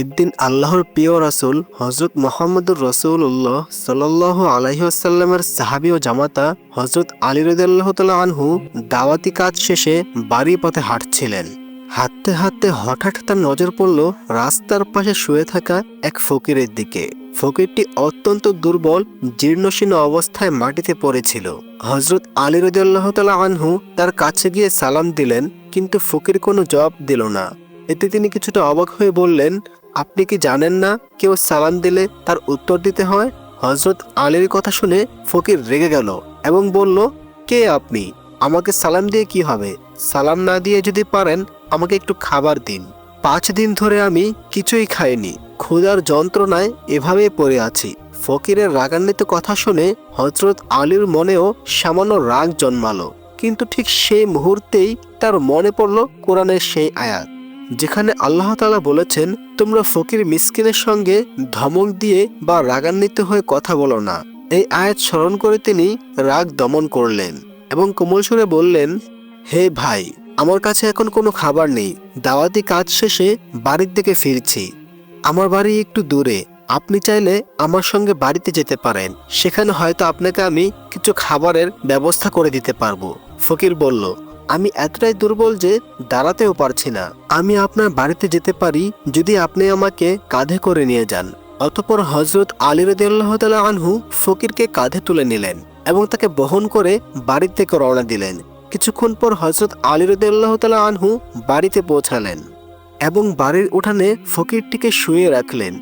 একদিন আল্লাহর প্রিয় রাসূল হজরত মোহাম্মদুর রসুল্লাহ সাল্লাহ আলহিহাসাল্লামের সাহাবি ও জামাতা হজরত আলী রদাল্লাহ আনহু দাওয়াতি কাজ শেষে বাড়ি পথে হাঁটছিলেন। হাঁটতে হাঁটতে হঠাৎ তার নজর পড়ল রাস্তার পাশে শুয়ে থাকা এক ফকিরের দিকে। ফকিরটি অত্যন্ত দুর্বল, জীর্ণশীর্ণ অবস্থায় মাটিতে পড়েছিল। হজরত আলী রদাল্লাহ তালা আনহু তার কাছে গিয়ে সালাম দিলেন, কিন্তু ফকির কোনো জবাব দিল না। এতে তিনি কিছুটা অবাক হয়ে বললেন আপনি কি জানেন না কেউ সালাম দিলে তার উত্তর দিতে হয়? হজরত আলীর কথা শুনে ফকির রেগে গেল এবং বলল, কে আপনি? আমাকে সালাম দিয়ে কি হবে? সালাম না দিয়ে যদি পারেন, আমাকে একটু খাবার দিন। পাঁচ দিন ধরে আমি কিছুই খাইনি। ক্ষুধার যন্ত্রণায় এভাবে পড়ে আছি। ফকিরের রাগান্বিত কথা শুনে হজরত আলীর মনেও সামান্য রাগ জন্মালো। কিন্তু ঠিক সেই মুহূর্তেই তার মনে পড়ল কোরআনের সেই আয়াত। যেখানে আল্লাহ তালা বলেছেন, তোমরা ফকির মিসকিনের সঙ্গে ধমক দিয়ে বা রাগান্বিত হয়ে কথা বলো না। এই আয়াত স্মরণ করে তিনি রাগ দমন করলেন এবং কোমল সুরে বললেন, হে ভাই, আমার কাছে এখন কোনো খাবার নেই। দাওয়াতি কাজ শেষে বাড়ির দিকে ফিরছি। আমার বাড়ি একটু দূরে। আপনি চাইলে আমার সঙ্গে বাড়িতে যেতে পারেন। সেখানে হয়তো আপনাকে আমি কিছু খাবারের ব্যবস্থা করে দিতে পারব। ফকির বলল আমি এতটাই দুর্বল যে দাঁড়াতেও পারছি না। আমি আপনার বাড়িতে যেতে পারি যদি আপনি আমাকে কাঁধে করে নিয়ে যান। অতপর হজরত আলী তালা আনহু ফকিরকে কাঁধে তুলে নিলেন এবং তাকে বহন করে বাড়ি থেকে রওনা দিলেন। কিছুক্ষণ পর হজরত আলী রদিয়াল্লাহ আনহু বাড়িতে পৌঁছালেন এবং বাড়ির উঠানে ফকিরটিকে শুয়ে রাখলেন।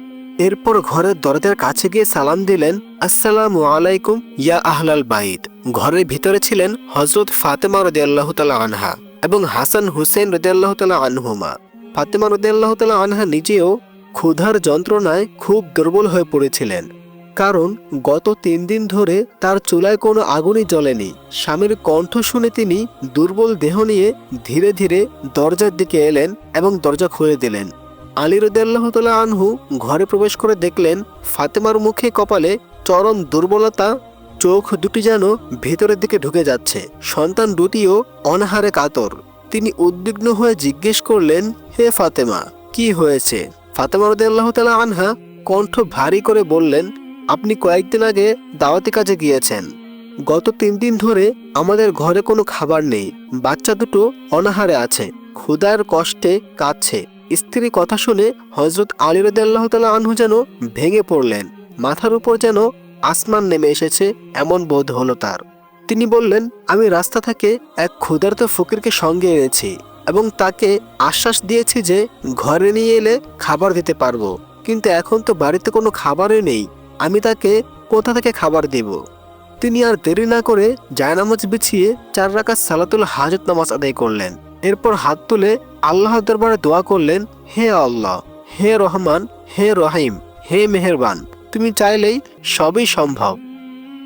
এরপর ঘরের দরজার কাছে গিয়ে সালাম দিলেন, আসসালামু আলাইকুম ইয়া আহলাল বাইত। ঘরের ভিতরে ছিলেন হজরত ফাতেমা রদিয়াল্লাহ তালা আনহা এবং হাসান হুসেন রদিয়াল্লাহ তালা আনহুমা। ফাতেমা রদিয়াল্লাহ তালা আনহা নিজেও ক্ষুধার যন্ত্রণায় খুব দুর্বল হয়ে পড়েছিলেন। কারণ গত তিন দিন ধরে তার চুলায় কোনো আগুনই জ্বলেনি। স্বামীর কণ্ঠ শুনে তিনি দুর্বল দেহ নিয়ে ধীরে ধীরে দরজার দিকে এলেন এবং দরজা খুলে দিলেন। আলী রদাল্লাহ আনহু ঘরে প্রবেশ করে দেখলেন ফাতেমার মুখে কপালে চরম দুর্বলতা চোখ দুটি যেন ভেতরের দিকে ঢুকে যাচ্ছে। সন্তান দুটিও অনাহারে কাতর। তিনি উদ্বিগ্ন হয়ে জিজ্ঞেস করলেন, হে ফাতেমা, কি হয়েছে? ফাতেমা রদাল্লাহ তালা আনহা কণ্ঠ ভারী করে বললেন, আপনি কয়েকদিন আগে দাওয়াতি কাজে গিয়েছেন। গত তিন দিন ধরে আমাদের ঘরে কোনো খাবার নেই। বাচ্চা দুটো অনাহারে আছে। ক্ষুদার কষ্টে কাঁদছে। স্ত্রী কথা শুনে হজরত আলী রদাল্লাহ তালা আনহু যেন ভেঙে পড়লেন। মাথার উপর যেন আসমান নেমে এসেছে, এমন বোধ হলো তার। তিনি বললেন, আমি রাস্তা থেকে এক ক্ষুধার্ত ফকিরকে সঙ্গে এনেছি এবং তাকে আশ্বাস দিয়েছি যে ঘরে নিয়ে এলে খাবার দিতে পারব। কিন্তু এখন তো বাড়িতে কোনো খাবারই নেই। আমি তাকে কোথা থেকে খাবার দেব? তিনি আর দেরি না করে জায়নামাজ বিছিয়ে চার রাকাত সালাতুল হাজত নামাজ আদায় করলেন। এরপর হাত তুলে আল্লাহর দরবারে দোয়া করলেন, হে আল্লাহ, হে রহমান, হে রহিম, হে মেহেরবান তুমি চাইলেই সবই সম্ভব।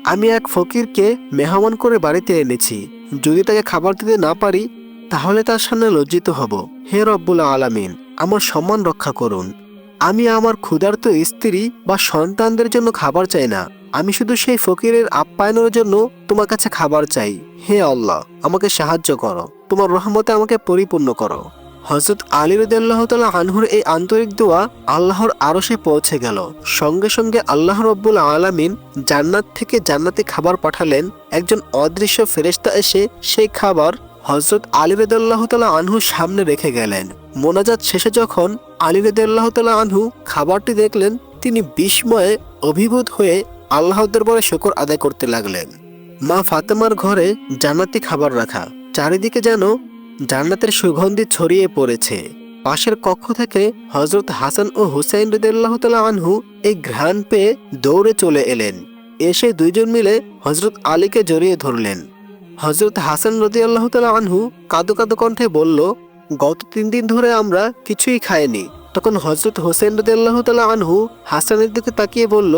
আমি এক ফকিরকে মেহমান করে বাড়িতে এনেছি। যদি তাকে খাবার দিতে না পারি, তাহলে তার সামনে লজ্জিত হব। হে রব্বুল আলামিন, আমার সম্মান রক্ষা করুন। আমি আমার ক্ষুধার্ত স্ত্রী বা সন্তানদের জন্য খাবার চাই না। আমি শুধু সেই ফকিরের আপ্যায়নের জন্য তোমার কাছে খাবার চাই। হে আল্লাহ, আমাকে সাহায্য করো। তোমার রহমতে আমাকে পরিপূর্ণ করো। হজরত আলী রদাল্লাহ আনহুর এই আন্তরিক দোয়া আল্লাহর আরশে পৌঁছে গেল। সঙ্গে সঙ্গে আল্লাহ রব্বুল আলামিন জান্নাত থেকে জান্নাতে খাবার পাঠালেন। একজন অদৃশ্য ফেরেস্তা এসে সেই খাবার হজরত আলী রদাল্লাহ তালা আনহুর সামনে রেখে গেলেন। মোনাজাত শেষে যখন আলী রদাল্লাহ তালা আনহু খাবারটি দেখলেন, তিনি বিস্ময়ে অভিভূত হয়ে আল্লাহর দরবারে শুকর আদায় করতে লাগলেন। মা ফাতেমার ঘরে জান্নাতি খাবার রাখা, চারিদিকে যেন জান্নাতের সুগন্ধি ছড়িয়ে পড়েছে। পাশের কক্ষ থেকে হজরত হাসান ও হুসাইন আনহু এই ঘ্রাণ পেয়ে দৌড়ে চলে এলেন। এসে দুইজন মিলে হজরত আলীকে জড়িয়ে ধরলেন। হজরত হাসান রদি আল্লাহ তালা আনহু কাদো কাদো কণ্ঠে বলল, গত তিন দিন ধরে আমরা কিছুই খাইনি। তখন হজরত হোসেন রদি আল্লাহ তালা আনহু হাসানের দিকে তাকিয়ে বলল,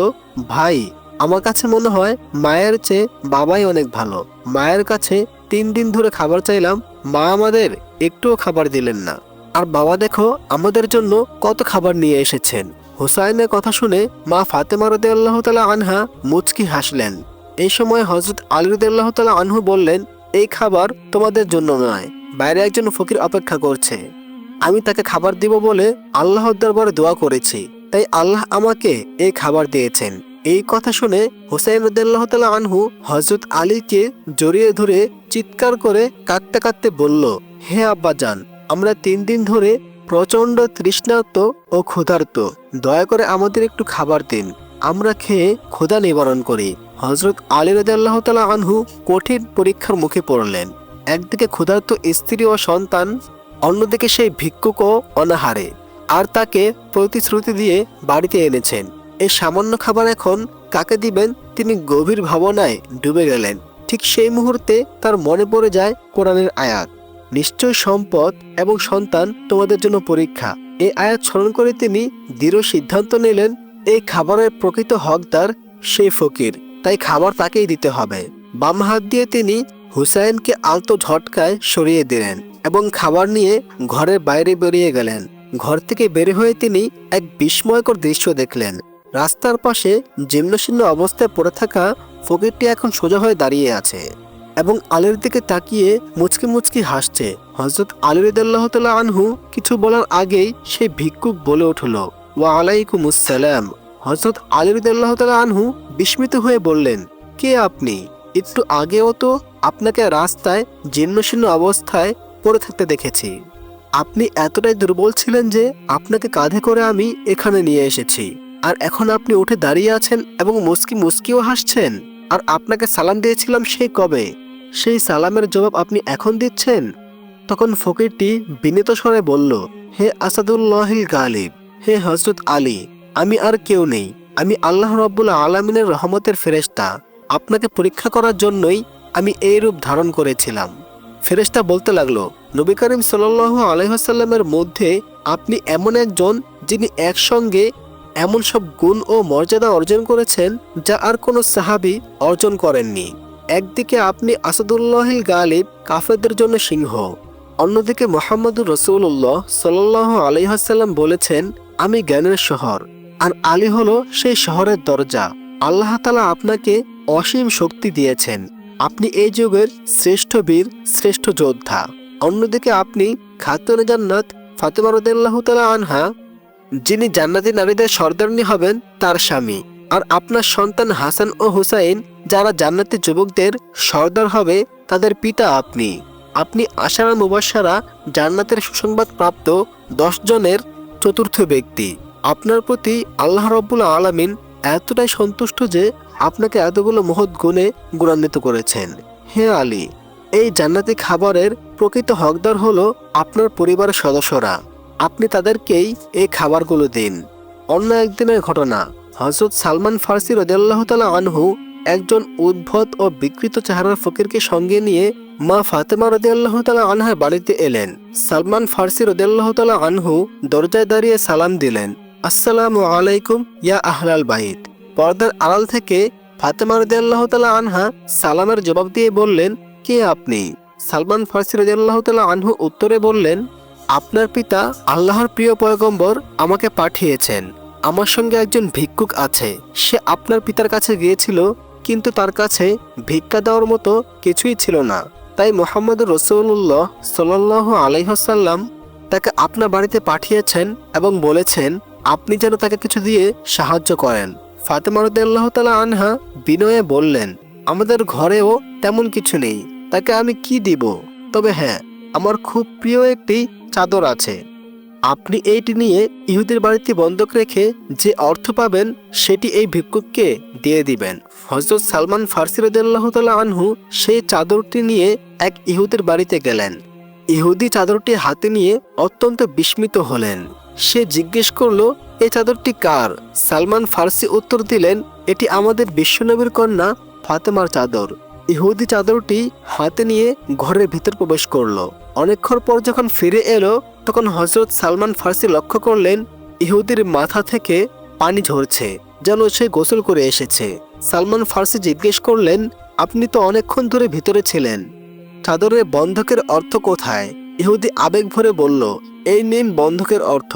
ভাই, আমার কাছে মনে হয় মায়ের চেয়ে বাবাই অনেক ভালো। মায়ের কাছে তিন দিন ধরে খাবার চাইলাম, মা আমাদের একটুও খাবার দিলেন না। আর বাবা দেখো, আমাদের জন্য কত খাবার নিয়ে এসেছেন। হুসাইনের কথা শুনে মা ফাতেমা রদে আল্লাহ তালা আনহা মুচকি হাসলেন। এই সময় হজরত আলী রদে আল্লাহ তালা আনহু বললেন, এই খাবার তোমাদের জন্য নয়, বাইরে একজন ফকির অপেক্ষা করছে। আমি তাকে খাবার দিব বলে আল্লাহর দরবারে দোয়া করেছি, তাই আল্লাহ আমাকে এই খাবার দিয়েছেন। এই কথা শুনে হুসাইন রদাল্লাহ আনহু হজরত আলীকে জড়িয়ে ধরে চিৎকার করে কাঁদতে কাঁদতে বলল, হে আব্বাজান আমরা তিন দিন ধরে প্রচণ্ড তৃষ্ণার্ত ও ক্ষুধার্ত। দয়া করে আমাদের একটু খাবার দিন। আমরা খেয়ে ক্ষুধা নিবারণ করি। হজরত আলী রাজাল্লাহ তালা আনহু কঠিন পরীক্ষার মুখে পড়লেন। একদিকে ক্ষুধার্ত স্ত্রী ও সন্তান, অন্যদিকে সেই ভিক্ষুকও অনাহারে। আর তাকে প্রতিশ্রুতি দিয়ে বাড়িতে এনেছেন। এই সামান্য খাবার এখন কাকে দিবেন তিনি গভীর ভাবনায় ডুবে গেলেন। ঠিক সেই মুহূর্তে তার মনে পড়ে যায় কোরআনের আয়াত। নিশ্চয় সম্পদ এবং সন্তান তোমাদের জন্য পরীক্ষা। এই আয়াত স্মরণ করে তিনি দৃঢ় সিদ্ধান্ত নিলেন এই খাবারের প্রকৃত হকদার সেই ফকির, তাই খাবার তাকেই দিতে হবে। বাম হাত দিয়ে তিনি হুসাইনকে আলতো ঝটকায় সরিয়ে দিলেন এবং খাবার নিয়ে ঘরের বাইরে বেরিয়ে গেলেন। ঘর থেকে বের হয়ে তিনি এক বিস্ময়কর দৃশ্য দেখলেন। রাস্তার পাশে জীর্ণশীর্ণ অবস্থায় পড়ে থাকা ফকিরটি এখন সোজা হয়ে দাঁড়িয়ে আছে এবং আলীর দিকে তাকিয়ে মুচকি মুচকি হাসছে। হজরত আলী রদাল্লাহ আনহু কিছু বলার আগেই সে ভিক্ষুক বলে উঠল ওয়া আলাইকুম আসসালাম। হজরত আলী রদাল্লাহ আনহু বিস্মিত হয়ে বললেন, কে আপনি? একটু আগেও তো আপনাকে রাস্তায় জীর্ণশীর্ণ অবস্থায় পড়ে থাকতে দেখেছি। আপনি এতটাই দুর্বল ছিলেন যে আপনাকে কাঁধে করে আমি এখানে নিয়ে এসেছি। আর এখন আপনি উঠে দাঁড়িয়ে আছেন এবং মুস্কি মুস্কিও হাসছেন। আর আপনাকে সালাম দিয়েছিলাম সেই কবে? সেই সালামের জবাব আপনি এখন দিচ্ছেন? তখন ফকিরটি বিনীত স্বরে বলল, হে আসাদুল্লাহিল গালিব, হে হজরত আলী, আমি আর কেউ নেই। আমি আল্লাহ রব্বুল আলমিনের রহমতের ফেরেস্তা আপনাকে পরীক্ষা করার জন্যই আমি এই রূপ ধারণ করেছিলাম। ফেরেস্তা বলতে লাগল, নবী করিম সাল আলহাসাল্লামের মধ্যে আপনি এমন একজন যিনি একসঙ্গে এমন সব গুণ ও মর্যাদা অর্জন করেছেন যা আর কোনো সাহাবি অর্জন করেননি। একদিকে আপনি আসাদুল্লাহিল গালিব, কাফেরদের জন্য সিংহ। অন্যদিকে মোহাম্মদুর রসুল্লাহ সাল্লাহ আলহাসাল্লাম বলেছেন, আমি জ্ঞানের শহর। আর আলী হলো সেই শহরের দরজা। আল্লাহ তালা আপনাকে অসীম শক্তি দিয়েছেন। আপনি এই যুগের শ্রেষ্ঠ বীর, শ্রেষ্ঠ যোদ্ধা। অন্যদিকে আপনি খাতুন জান্নাত, ফাতেমা তালা আনহা যিনি জান্নাতি নারীদের সর্দারনি হবেন, তার স্বামী। আর আপনার সন্তান হাসান ও হুসাইন, যারা জান্নাতি যুবকদের সর্দার হবে, তাদের পিতা আপনি। আপনি আশারা মুবাসারা জান্নাতের সুসংবাদ প্রাপ্ত দশ জনের চতুর্থ ব্যক্তি। আপনার প্রতি আল্লাহ রব্বুল আলামিন এতটাই সন্তুষ্ট যে আপনাকে এতগুলো মহৎ গুণে গুণান্বিত করেছেন। হে আলী, এই জান্নাতি খাবারের প্রকৃত হকদার হলো আপনার পরিবারের সদস্যরা। আপনি তাদেরকেই এই খাবারগুলো দিন। অন্য একদিনের ঘটনা হজরত সালমান ফার্সি রদাল্লাহ তালা আনহু একজন উদ্ভট ও বিকৃত চেহারার ফকিরকে সঙ্গে নিয়ে মা ফাতেমা রদিয়াল্লাহ তালা আনহার বাড়িতে এলেন। সালমান ফার্সি রদিয়াল্লাহ তালা আনহু দরজায় দাঁড়িয়ে সালাম দিলেন, আসসালামু আলাইকুম, ইয়া আহলাল বাইত। পর্দার আড়াল থেকে ফাতেমা রদিয়াল্লাহ তালা আনহা সালামের জবাব দিয়ে বললেন, কে আপনি? সালমান ফার্সি রদিয়াল্লাহ তালা আনহু উত্তরে বললেন আপনার পিতা আল্লাহর প্রিয় পয়গম্বর আমাকে পাঠিয়েছেন। আমার সঙ্গে একজন ভিক্ষুক আছে। সে আপনার পিতার কাছে গিয়েছিল, কিন্তু তার কাছে ভিক্ষা দেওয়ার মতো কিছুই ছিল না। তাই মোহাম্মদ রসুল্লাহ সাল্লাহ আলাইহসাল্লাম তাকে আপনার বাড়িতে পাঠিয়েছেন এবং বলেছেন, আপনি যেন তাকে কিছু দিয়ে সাহায্য করেন। ফাতেমা রদাল্লাহ তালা আনহা বিনয়ে বললেন, আমাদের ঘরেও তেমন কিছু নেই। তাকে আমি কি দিব? তবে হ্যাঁ আমার খুব প্রিয় একটি চাদর আছে। আপনি এইটি নিয়ে ইহুদের বাড়িতে বন্ধক রেখে যে অর্থ পাবেন, সেটি এই ভিক্ষুককে দিয়ে দিবেন। হজরত সালমান ফার্সি রদাল্লাহ তালা আনহু সেই চাদরটি নিয়ে এক ইহুদের বাড়িতে গেলেন। ইহুদি চাদরটি হাতে নিয়ে অত্যন্ত বিস্মিত হলেন। সে জিজ্ঞেস করল এই চাদরটি কার? সালমান ফার্সি উত্তর দিলেন, এটি আমাদের বিশ্বনবীর কন্যা ফাতেমার চাদর। ইহুদি চাদরটি হাতে নিয়ে ঘরের ভিতর প্রবেশ করল। অনেকক্ষণ পর যখন ফিরে এলো, তখন হজরত সালমান ফার্সি লক্ষ্য করলেন, ইহুদির মাথা থেকে পানি ঝরছে, যেন সে গোসল করে এসেছে। সালমান ফার্সি জিজ্ঞেস করলেন, আপনি তো অনেকক্ষণ ধরে ভিতরে ছিলেন। চাদরের বন্ধকের অর্থ কোথায়? ইহুদি আবেগ ভরে বলল, এই নিন বন্ধকের অর্থ,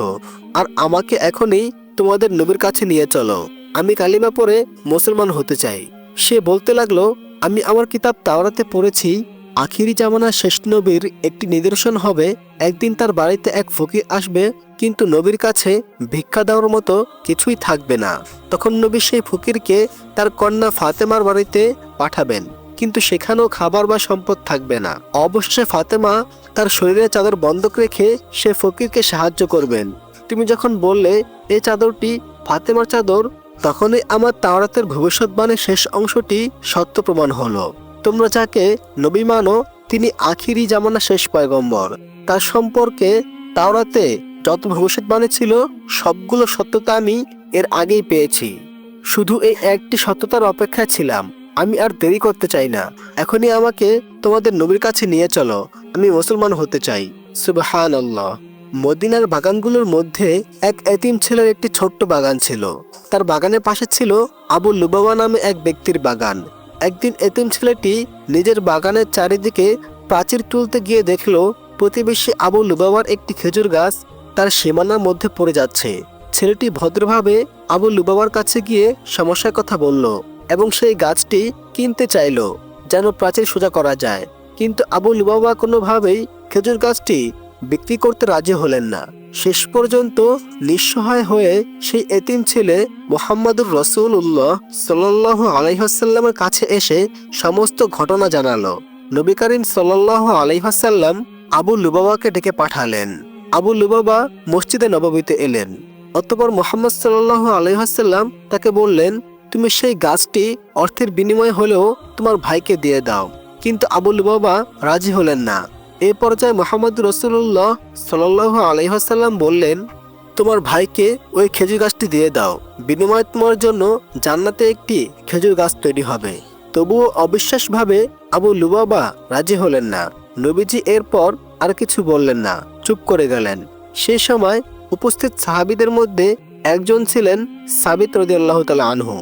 আর আমাকে এখনই তোমাদের নবীর কাছে নিয়ে চলো। আমি কালিমা পরে মুসলমান হতে চাই। সে বলতে লাগল, আমি আমার কিতাব তাওরাতে পড়েছি। আখিরি জামানা শেষ নবীর একটি নিদর্শন হবে। একদিন তার বাড়িতে এক ফকির আসবে, কিন্তু নবীর কাছে ভিক্ষা দেওয়ার মতো কিছুই থাকবে না। তখন নবী সেই ফকিরকে তার কন্যা ফাতেমার বাড়িতে পাঠাবেন, কিন্তু সেখানেও খাবার বা সম্পদ থাকবে না। অবশেষে ফাতেমা তার শরীরে চাদর বন্ধক রেখে সে ফকিরকে সাহায্য করবেন। তুমি যখন বললে এই চাদরটি ফাতেমার চাদর তখনই আমার তাওরাতের ভবিষ্যৎবাণীর শেষ অংশটি সত্য প্রমাণ হলো। তোমরা যাকে নবী মানো, তিনি আখিরি জামানা শেষ পয়গম্বর। তার সম্পর্কে তাওরাতে যত ভবিষ্যৎবাণী ছিল, সবগুলো সত্যতা আমি এর আগেই পেয়েছি। শুধু এই একটি সত্যতার অপেক্ষায় ছিলাম। আমি আর দেরি করতে চাই না। এখনই আমাকে তোমাদের নবীর কাছে নিয়ে চলো। আমি মুসলমান হতে চাই। সুবহান আল্লাহ মদিনার বাগানগুলোর মধ্যে এক এতিম ছেলের একটি ছোট্ট বাগান ছিল। তার বাগানের পাশে ছিল আবু লুবাবা নামে এক ব্যক্তির বাগান। একদিন এতিম ছেলেটি নিজের বাগানের চারিদিকে প্রাচীর তুলতে গিয়ে দেখল, প্রতিবেশী আবু লুবাবার একটি খেজুর গাছ তার সীমানার মধ্যে পড়ে যাচ্ছে। ছেলেটি ভদ্রভাবে আবু লুবাবার কাছে গিয়ে সমস্যার কথা বলল এবং সেই গাছটি কিনতে চাইল, যেন প্রাচীর সোজা করা যায়। কিন্তু আবু লুবাবা কোনোভাবেই খেজুর গাছটি বিক্রি করতে রাজি হলেন না। শেষ পর্যন্ত নিঃসহায় হয়ে সেই এতিম ছেলে মোহাম্মদুর রসুল উল্লাহ সাল্লাহ আলাইহাসাল্লামের কাছে এসে সমস্ত ঘটনা জানালো। নবী করিম সাল্লাহ আলাইহাসাল্লাম আবু লুবাবাকে ডেকে পাঠালেন। আবু লুবাবা মসজিদে নববীতে এলেন। অতপর মোহাম্মদ সাল্লাহ আলাইহাসাল্লাম তাকে বললেন, তুমি সেই গাছটি অর্থের বিনিময়ে হলেও তোমার ভাইকে দিয়ে দাও। কিন্তু আবু বাবা রাজি হলেন না। এ পর্যায়ে মোহাম্মদ রসুল্লাহ সাল্লাহ আলহাসাল্লাম বললেন, তোমার ভাইকে ওই খেজুর গাছটি দিয়ে দাও। বিনিময়ে তোমার জন্য জান্নাতে একটি খেজুর গাছ তৈরি হবে। তবুও অবিশ্বাসভাবে আবু লুবাবা রাজি হলেন না। নবীজি এরপর আর কিছু বললেন না, চুপ করে গেলেন। সেই সময় উপস্থিত সাহাবিদের মধ্যে একজন ছিলেন সাবিত রদিয়াল্লাহ তালা আনহু,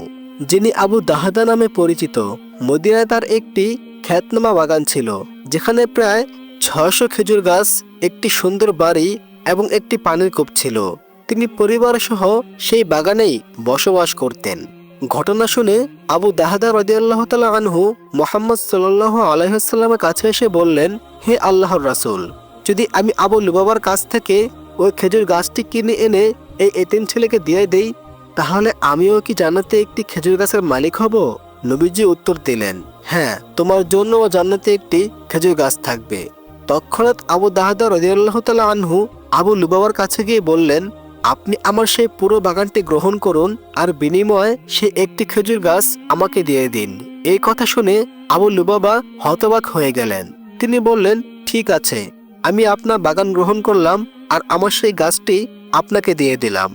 যিনি আবু দাহাদা নামে পরিচিত। মদিনায় তার একটি খ্যাতনামা বাগান ছিল, যেখানে প্রায় ছয়শো খেজুর গাছ, একটি সুন্দর বাড়ি এবং একটি পানির কূপ ছিল। তিনি পরিবার সহ সেই বাগানেই বসবাস করতেন। ঘটনা শুনে আবু দাহাদা রদিয়াল্লাহ তালা আনহু মোহাম্মদ সাল্লাহ আলহামের কাছে এসে বললেন, হে আল্লাহর রাসুল, যদি আমি আবু লুবাবার কাছ থেকে ওই খেজুর গাছটি কিনে এনে এই এতিম ছেলেকে দিয়ে দেই, তাহলে আমিও কি জানাতে একটি খেজুর গাছের মালিক হব? নবীজি উত্তর দিলেন হ্যাঁ তোমার জন্য জান্নাতে একটি খেজুর গাছ থাকবে। তৎক্ষণাৎ আবু দাহাদা রদিয়াল্লাহ তালা আনহু আবু লুবাবার কাছে গিয়ে বললেন, আপনি আমার সেই পুরো বাগানটি গ্রহণ করুন আর বিনিময়ে সে একটি খেজুর গাছ আমাকে দিয়ে দিন। এই কথা শুনে আবু লুবাবা হতবাক হয়ে গেলেন। তিনি বললেন, ঠিক আছে, আমি আপনার বাগান গ্রহণ করলাম আর আমার সেই গাছটি আপনাকে দিয়ে দিলাম।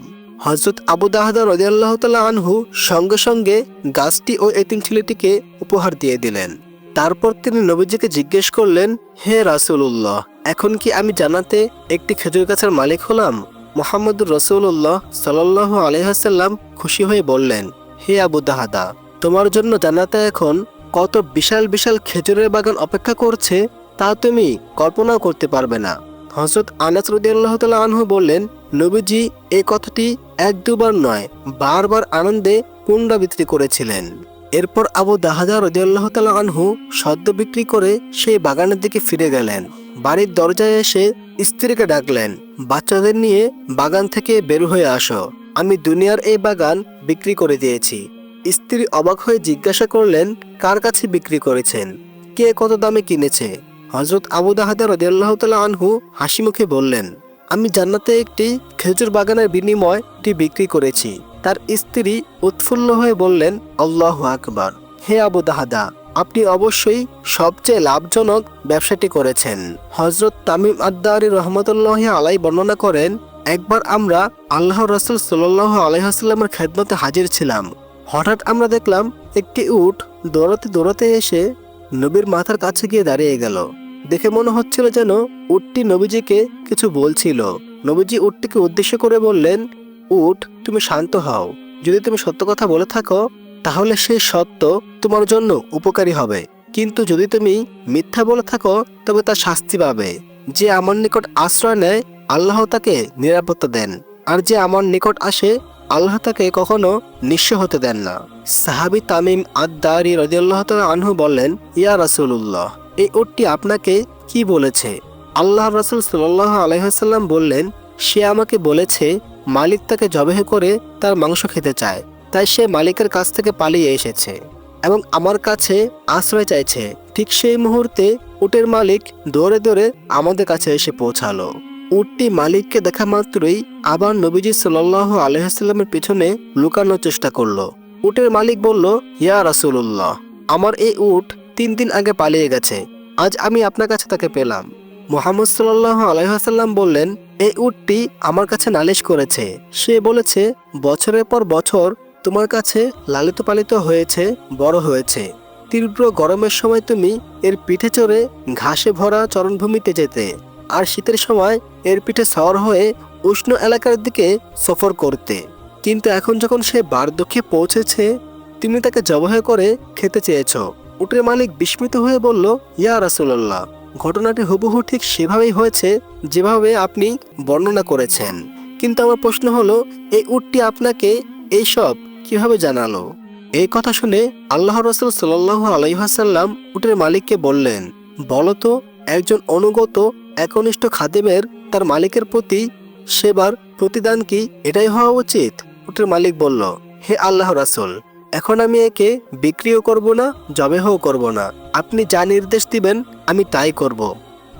হজরত আবু দাহাদা রদিয়াল্লাহ তালা আনহু সঙ্গে সঙ্গে গাছটি ও এতিম ছেলেটিকে উপহার দিয়ে দিলেন। তারপর তিনি নবীজিকে জিজ্ঞেস করলেন, হে রাসুল্লাহ এখন কি আমি জানাতে একটি খেজুর গাছের মালিক হলাম? মোহাম্মদুর রসুল্লাহ সাল্লাহ আলহাসাল্লাম খুশি হয়ে বললেন, হে আবু দাহাদা, তোমার জন্য জানাতে এখন কত বিশাল বিশাল খেজুরের বাগান অপেক্ষা করছে তা তুমি কল্পনাও করতে পারবে না। হজরত আনাস রদিয়াল্লাহ তালা আনহু বললেন, নবীজি এই কথাটি এক দুবার নয়, বারবার আনন্দে পুনরাবৃত্তি করেছিলেন। এরপর আবু দাহাদা রদিয়াল্লাহ তালা আনহু সদ্য বিক্রি করে সেই বাগানের দিকে ফিরে গেলেন। বাড়ির দরজায় এসে স্ত্রীকে ডাকলেন, বাচ্চাদের নিয়ে বাগান থেকে বের হয়ে আসো। আমি দুনিয়ার এই বাগান বিক্রি করে দিয়েছি। স্ত্রী অবাক হয়ে জিজ্ঞাসা করলেন, কার কাছে বিক্রি করেছেন? কে কত দামে কিনেছে? হজরত আবু দাহাদা রদিয়াল্লাহ আনহু হাসি মুখে বললেন, আমি জান্নাতে একটি খেজুর বাগানের বিনিময়টি বিক্রি করেছি। তার স্ত্রী উৎফুল্ল হয়ে বললেন, আল্লাহ আকবর। হে আবু দাহাদা, আপনি অবশ্যই সবচেয়ে লাভজনক ব্যবসাটি করেছেন। হজরত তামিম আদ্দারি রহমতুল্লাহ আলাই বর্ণনা করেন, একবার আমরা আল্লাহ রসুল সাল্লাহ আলাইহাস্লামের খেদমতে হাজির ছিলাম। হঠাৎ আমরা দেখলাম একটি উট দৌড়াতে দৌড়াতে এসে নবীর মাথার কাছে গিয়ে দাঁড়িয়ে গেল। দেখে মনে হচ্ছিল যেন উটটি নবীজিকে কিছু বলছিল। নবীজি উটটিকে উদ্দেশ্য করে বললেন উট তুমি শান্ত হও। যদি তুমি সত্য কথা বলে থাকো, তাহলে সেই সত্য তোমার জন্য উপকারী হবে। কিন্তু যদি তুমি মিথ্যা বলে থাকো, তবে তার শাস্তি পাবে। যে আমার নিকট আশ্রয় নেয়, আল্লাহ তাকে নিরাপত্তা দেন। আর যে আমার নিকট আসে, আল্লাহ তাকে কখনো নিঃস্ব হতে দেন না। সাহাবি তামিম আদারি রদিয়াল্লাহ তালা আনহু বললেন, ইয়া রাসুল্লাহ এই উটটি আপনাকে কি বলেছে? আল্লাহ রসুল সাল্লাহ আলহাম বললেন, সে আমাকে বলেছে মালিক তাকে জবেহ করে তার মাংস খেতে চায়। তাই সে মালিকের কাছ থেকে পালিয়ে এসেছে এবং আমার কাছে আশ্রয় চাইছে। ঠিক সেই মুহূর্তে উটের মালিক দৌড়ে দৌড়ে আমাদের কাছে এসে পৌঁছালো। উটটি মালিককে দেখা মাত্রই আবার নবীজি সাল্লাহ আলহামের পিছনে লুকানোর চেষ্টা করল। উটের মালিক বলল, ইয়া রাসুল্লাহ আমার এই উট তিন দিন আগে পালিয়ে গেছে। আজ আমি আপনার কাছে তাকে পেলাম। মোহাম্মদ সাল্লাহ আলহাম বললেন এই উটটি আমার কাছে নালিশ করেছে। সে বলেছে, বছরের পর বছর তোমার কাছে লালিত পালিত হয়েছে, বড় হয়েছে। তীব্র গরমের সময় তুমি এর পিঠে চড়ে ঘাসে ভরা চরণভূমিতে যেতে। আর শীতের সময় এর পিঠে সওয়ার হয়ে উষ্ণ এলাকার দিকে সফর করতে। কিন্তু এখন যখন সে বার্ধক্যে পৌঁছেছে, তুমি তাকে জবাহ করে খেতে চেয়েছ। উটের মালিক বিস্মিত হয়ে বলল, ইয়া রাসুল্লাহ ঘটনাটি হুবহু ঠিক সেভাবেই হয়েছে যেভাবে আপনি বর্ণনা করেছেন। কিন্তু আমার প্রশ্ন হলো, এই উটটি আপনাকে এইসব কীভাবে জানালো? এই কথা শুনে আল্লাহ রসুল সাল্লাহ আলাইহাসাল্লাম উটের মালিককে বললেন বলতো একজন অনুগত একনিষ্ঠ খাদেমের তার মালিকের প্রতি সেবার প্রতিদান কি এটাই হওয়া উচিত? উটের মালিক বলল, হে আল্লাহ রাসুল এখন আমি একে বিক্রিও করব না, জবেহও করব না। আপনি যা নির্দেশ দিবেন, আমি তাই করব।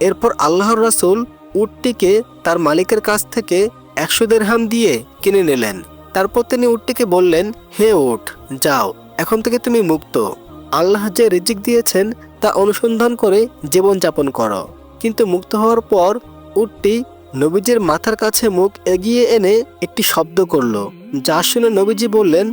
এরপর আল্লাহর রাসুল উটটিকে তার মালিকের কাছ থেকে একশো দেড়হাম দিয়ে কিনে নিলেন। তারপর তিনি উটটিকে বললেন, হে উট, যাও, এখন থেকে তুমি মুক্ত। আল্লাহ যে রিজিক দিয়েছেন, তা অনুসন্ধান করে জীবনযাপন করো। কিন্তু মুক্ত হওয়ার পর উটটি নবীজির মাথার কাছে মুখ এগিয়ে এনে একটি শব্দ করল, যা শুনে নবীজি বললেন,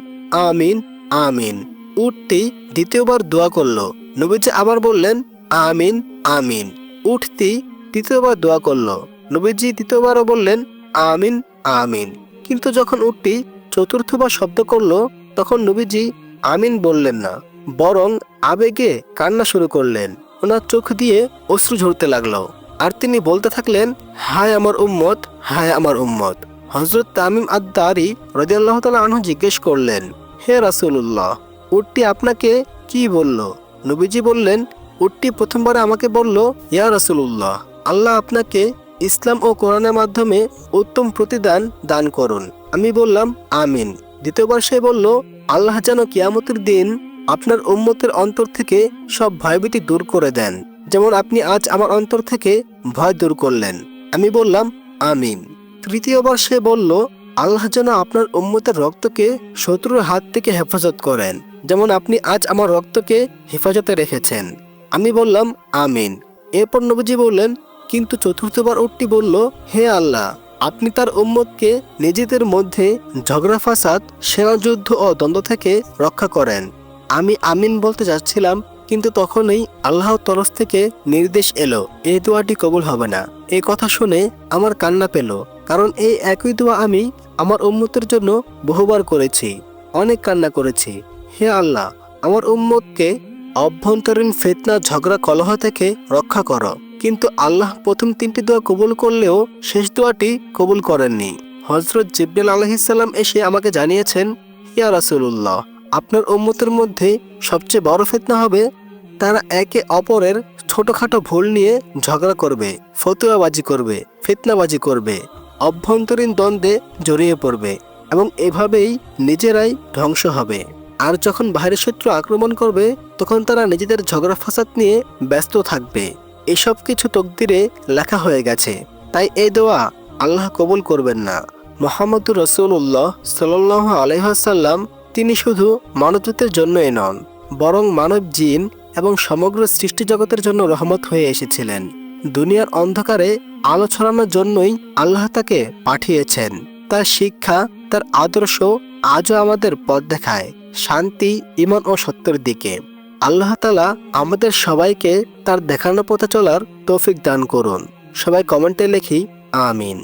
আমিন আমিন। উটটি দ্বিতীয়বার দোয়া করল। নবীজি আবার বললেন, আমিন আমিন। উঠতি তৃতীয়বার দোয়া করল। নবীজি দ্বিতীয়বারও বললেন, আমিন আমিন। কিন্তু যখন উটটি চতুর্থবার শব্দ করল, তখন নবীজি আমিন বললেন না, বরং আবেগে কান্না শুরু করলেন। ওনার চোখ দিয়ে অশ্রু ঝরতে লাগল। আর তিনি বলতে থাকলেন, হায় আমার উম্মত, হায় আমার উম্মত। হজরত তামিম আদারি রদিয়াল্লাহ তালা আনহু জিজ্ঞেস করলেন হে রাসুল্লাহ উটটি আপনাকে কি বলল? নবীজি বললেন, উটটি প্রথমবার আমাকে বলল, ইয়া রাসুল্লাহ আল্লাহ আপনাকে ইসলাম ও কোরআনের মাধ্যমে উত্তম প্রতিদান দান করুন। আমি বললাম, আমিন। দ্বিতীয়বার সে বলল, আল্লাহ যেন কিয়ামতের দিন আপনার উম্মতের অন্তর থেকে সব ভয়ভীতি দূর করে দেন। যেমন আপনি আজ আমার অন্তর থেকে ভয় দূর করলেন। আমি বললাম, আমিন। তৃতীয়বার সে বলল আল্লাহ যেন আপনার উম্মতের রক্তকে শত্রুর হাত থেকে হেফাজত করেন। যেমন আপনি আজ আমার রক্তকে হেফাজতে রেখেছেন। আমি বললাম, আমিন। এরপর নবীজি বললেন, কিন্তু চতুর্থবার উটটি বলল, হে আল্লাহ, আপনি তার উম্মতকে নিজেদের মধ্যে ঝগড়া, ফাসাদ, সেনাযুদ্ধ ও দ্বন্দ্ব থেকে রক্ষা করেন। আমি আমিন বলতে যাচ্ছিলাম কিন্তু তখনই আল্লাহর তরফ থেকে নির্দেশ এলো, এই দোয়াটি কবুল হবে না। এই কথা শুনে আমার কান্না পেল, কারণ এই একই দোয়া আমি আমার উম্মতের জন্য বহুবার করেছি, অনেক কান্না করেছি। হে আল্লাহ, আমার উম্মতকে অভ্যন্তরীণ ফেতনা, ঝগড়া, কলহ থেকে রক্ষা করো। কিন্তু আল্লাহ প্রথম তিনটি দোয়া কবুল করলেও শেষ দোয়াটি কবুল করেননি। হজরত জিব্রাইল আলহিসাল্লাম এসে আমাকে জানিয়েছেন, ইয়া রাসুল্লাহ আপনার উম্মতের মধ্যে সবচেয়ে বড় ফেতনা হবে তারা একে অপরের ছোটখাটো ভুল নিয়ে ঝগড়া করবে, ফতুয়াবাজি করবে, ফিতনাবাজি করবে, অভ্যন্তরীণ দ্বন্দ্বে জড়িয়ে পড়বে এবং এভাবেই নিজেরাই ধ্বংস হবে। আর যখন বাইরের শত্রু আক্রমণ করবে, তখন তারা নিজেদের ঝগড়া ফাসাদ নিয়ে ব্যস্ত থাকবে। এসব কিছু তকদিরে লেখা হয়ে গেছে। তাই এই দোয়া আল্লাহ কবুল করবেন না। মোহাম্মদুর রসুল্লাহ সাল আলহাসাল্লাম তিনি শুধু মানবজাতির জন্যই নন, বরং মানব জিন এবং সমগ্র সৃষ্টি জগতের জন্য রহমত হয়ে এসেছিলেন। দুনিয়ার অন্ধকারে আলো ছড়ানোর জন্যই আল্লাহ তাকে পাঠিয়েছেন। তার শিক্ষা, তার আদর্শ আজও আমাদের পথ দেখায়, শান্তি ইমান ও সত্যের দিকে। আল্লাহ তালা আমাদের সবাইকে তার দেখানো পথে চলার তৌফিক দান করুন। সবাই কমেন্টে লিখি, আমিন।